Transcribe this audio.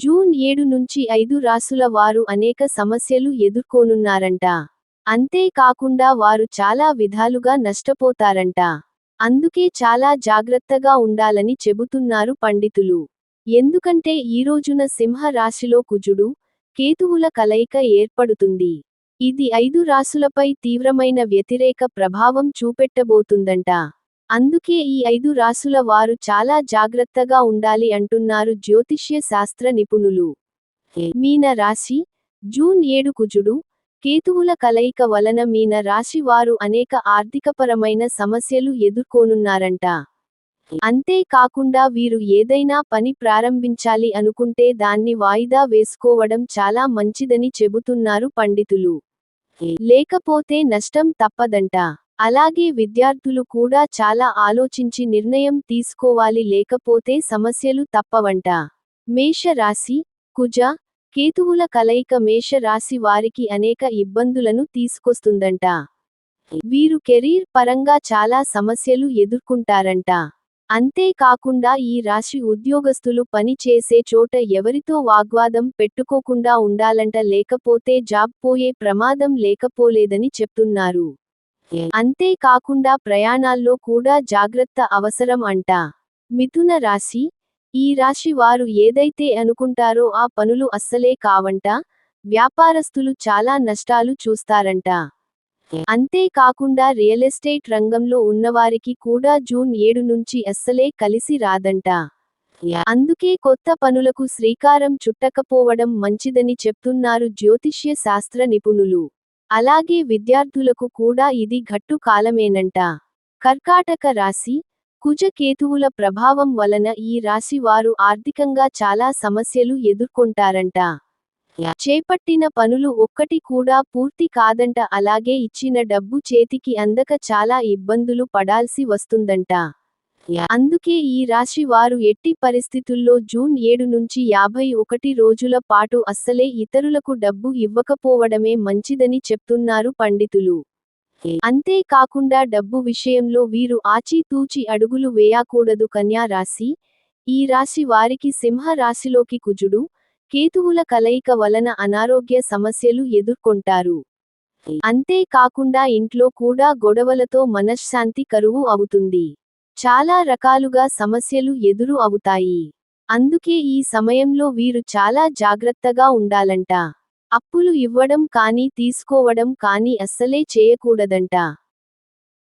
June ఏడు నుంచి ఐదు రాసుల వారు అనేక సమస్యలు ఎదుర్కోనున్నారంట. అంతేకాకుండా వారు చాలా విధాలుగా నష్టపోతారంట. అందుకే చాలా జాగ్రత్తగా ఉండాలని చెబుతున్నారు పండితులు. ఎందుకంటే ఈ రోజున సింహ రాశిలో కుజుడు కేతువుల కలయిక ఏర్పడుతుంది. ఇది ఐదు రాసులపై తీవ్రమైన వ్యతిరేక ప్రభావం చూపెట్టబోతుందంట. అందుకే ఈ ఐదు రాసుల వారు చాలా జాగ్రత్తగా ఉండాలి అంటున్నారు జ్యోతిష్య శాస్త్ర నిపుణులు. మీన రాశి జూన్ ఏడు కుజుడు కేతువుల కలయిక వలన మీన రాశి వారు అనేక ఆర్థికపరమైన సమస్యలు ఎదుర్కోనున్నారంట. అంతేకాకుండా వీరు ఏదైనా పని ప్రారంభించాలి అనుకుంటే దాన్ని వాయిదా వేసుకోవడం చాలా మంచిదని చెబుతున్నారు పండితులు. లేకపోతే నష్టం తప్పదంట. అలాగే విద్యార్థులు కూడా చాలా ఆలోచించి నిర్ణయం తీసుకోవాలి లేకపోతే సమస్యలు తప్పవంట. మేష రాశి కుజ కేతువుల కలయిక మేష రాశి వారికి అనేక ఇబ్బందులను తీసుకొస్తుందంట. వీరు కెరీర్ పరంగా చాలా సమస్యలు ఎదుర్కొంటారంట. అంతేకాకుండా ఈ రాశి ఉద్యోగస్తులు పని చేసే చోట ఎవరితో వాగ్వాదం పెట్టుకోకుండా ఉండాలంట లేకపోతే జాబ్ పోయే ప్రమాదం లేకపోలేదని చెప్తున్నారు. అంతేకాకుండా ప్రయాణాల్లో కూడా జాగ్రత్త అవసరం అంట. మిథున రాశి ఈ రాశి వారు ఏదైతే అనుకుంటారో ఆ పనులు అస్సలే కావంట. వ్యాపారస్తులు చాలా నష్టాలు చూస్తారంట. అంతేకాకుండా రియల్ ఎస్టేట్ రంగంలో ఉన్నవారికి కూడా జూన్ ఏడు నుంచి అస్సలే కలిసి రాదంట. అందుకే కొత్త పనులకు శ్రీకారం చుట్టకపోవడం మంచిదని చెప్తున్నారు జ్యోతిష్య శాస్త్ర నిపుణులు. అలాగే విద్యార్థులకు కూడా ఇది గట్టు కాలమేనంట. కర్కాటక రాశి కుజ కేతువుల ప్రభావం వలన ఈ రాశి వారు ఆర్థికంగా చాలా సమస్యలు ఎదుర్కొంటారంట. చేపట్టిన పనులు ఒక్కటి కూడా పూర్తి కాదంట అలాగే ఇచ్చిన డబ్బు చేతికి అందక చాలా ఇబ్బందులు పడాల్సి వస్తుందంట. అందుకే ఈ రాశి వారు ఎట్టి పరిస్థితుల్లో జూన్ ఏడు నుంచి యాభై ఒకటి రోజుల పాటు అస్సలే ఇతరులకు డబ్బు ఇవ్వకపోవడమే మంచిదని చెప్తున్నారు పండితులు. అంతేకాకుండా డబ్బు విషయంలో వీరు ఆచితూచి అడుగులు వేయకూడదు కన్యా రాశి. ఈ రాశి వారికి సింహ రాశిలోకి కుజుడు కేతువుల కలయిక వలన అనారోగ్య సమస్యలు ఎదుర్కొంటారు. అంతేకాకుండా ఇంట్లో కూడా గొడవలతో మనశ్శాంతి కరువు అవుతుంది. చాలా రకాలుగా సమస్యలు ఎదురు అవుతాయి. అందుకే ఈ సమయంలో వీరు చాలా జాగ్రత్తగా ఉండాలంట. అప్పులు ఇవ్వడం కానీ తీసుకోవడం కానీ అస్సలే చేయకూడదంట.